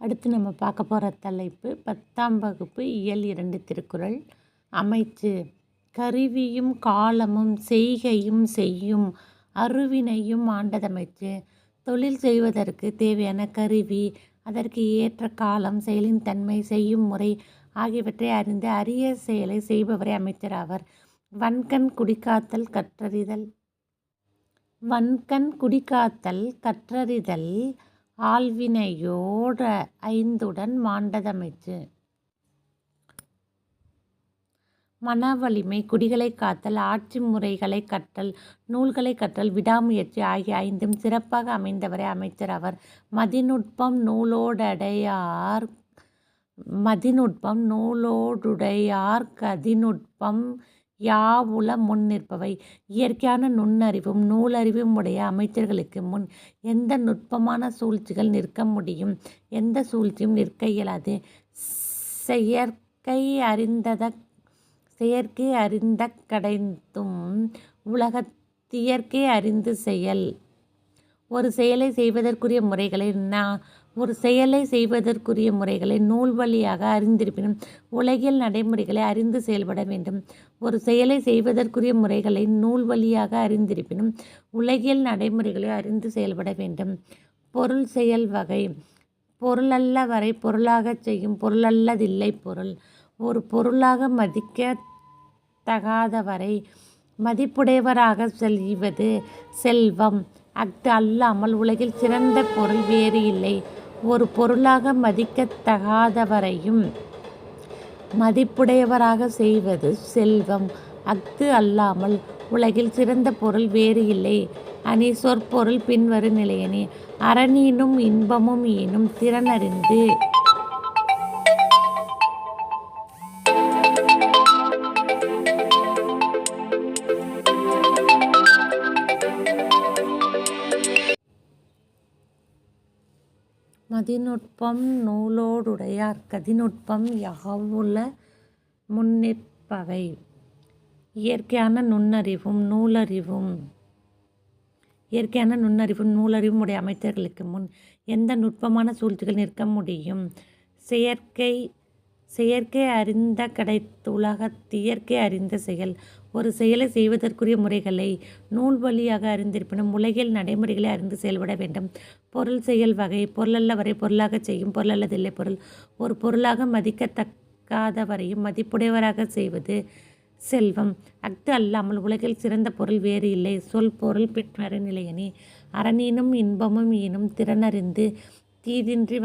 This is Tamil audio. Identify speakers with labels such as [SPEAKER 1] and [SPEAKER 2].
[SPEAKER 1] அடுத்து நம்ம பார்க்க போகிற தலைப்பு பத்தாம் வகுப்பு இயல் இரண்டு திருக்குறள். அமைச்சு கருவியும் காலமும் செய்கையும் செய்யும் அருவினையும் ஆண்டதமைச்சு தொழில் செய்வதற்கு தேவையான கருவி அதற்கு ஏற்ற காலம் செயலின் தன்மை செய்யும் முறை ஆகியவற்றை அறிந்து அரிய செயலை செய்பவரை அமைச்சர் ஆவர். வன்கண் குடிக்காத்தல் கற்றறிதல். வன்கண் குடிக்காத்தல் கற்றறிதல் ஆள்வினையோட ஐந்துடன் மாண்டதமைச்சு மனவலிமை குடிகளை காத்தல் ஆட்சி முறைகளை கற்றல் நூல்களை கற்றல் விடாமுயற்சி ஆகிய ஐந்தும் சிறப்பாக அமைந்தவரை அமைச்சர் அவர். மதிநுட்பம் நூலோடடையார் மதிநுட்பம் நூலோடுடையார் கதிநுட்பம் யாவுல முன் நிற்பவை. இயற்கையான நுண்ணறிவும் நூலறிவும் உடைய அமைச்சர்களுக்கு முன் எந்த நுட்பமான சூழ்ச்சிகள் நிற்க முடியும்? எந்த சூழ்ச்சியும் நிற்க இயலாது. செயற்கை அறிந்தத செயற்கை அறிந்த கடைந்தும் உலகத்தியற்கை அறிந்து செயல். ஒரு செயலை செய்வதற்குரிய முறைகளை நான் ஒரு செயலை செய்வதற்குரிய முறைகளை நூல் வழியாக அறிந்திருப்பினும் உலகில் நடைமுறைகளை அறிந்து செயல்பட வேண்டும். ஒரு செயலை செய்வதற்குரிய முறைகளை நூல் வழியாக அறிந்திருப்பினும் உலகில் நடைமுறைகளை அறிந்து செயல்பட வேண்டும். பொருள் செயல் வகை. பொருளல்ல வரை பொருளாகச் செய்யும் பொருளல்லதில்லை பொருள். ஒரு பொருளாக மதிக்க தகாதவரை மதிப்புடையவராக செய்வது செல்வம். அஃது அல்லாமல் உலகில் சிறந்த பொருள் வேறு இல்லை. ஒரு பொருளாக மதிக்கத்தகாதவரையும் மதிப்புடையவராக செய்வது செல்வம். அஃது அல்லாமல் உலகில் சிறந்த பொருள் வேறு இல்லை. அணி சொற்பொருள் பின்வரும் நிலையனே. அரணினும் இன்பமும் ஈனும் திறனறிந்து மதிநுட்பம் நூலோடுடையார் கதிநுட்பம் யாவுல முன்னிற்பவை. இயற்கையான நுண்ணறிவும் நூலறிவும். இயற்கையான நுண்ணறிவும் நூலறிவும் உடைய அமைச்சர்களுக்கு முன் எந்த நுட்பமான சூழ்ச்சிகள் நிற்க முடியும்? செயற்கை செயற்கை அறிந்த கிடைத்துலகத்தியற்கை அறிந்த செயல் ஒரு செயலை செய்வதற்குரிய முறைகளை நூல் வழியாக அறிந்திருப்பினும் உலகில் நடைமுறைகளை அறிந்து செயல்பட வேண்டும். பொருள் செயல் வகை பொருளல்ல வரை பொருளாகச் செய்யும் பொருளல்லதில்லை பொருள். ஒரு பொருளாக மதிக்கத்தக்காதவரையும் மதிப்புடையவராக செய்வது செல்வம். அஃது அல்லாமல் உலகில் சிறந்த பொருள் வேறு இல்லை. சொல் பொருள் பெற்ற நிலையணி அரணினும் இன்பமும் ஈனும் திறனறிந்து தீதின்றி வந்த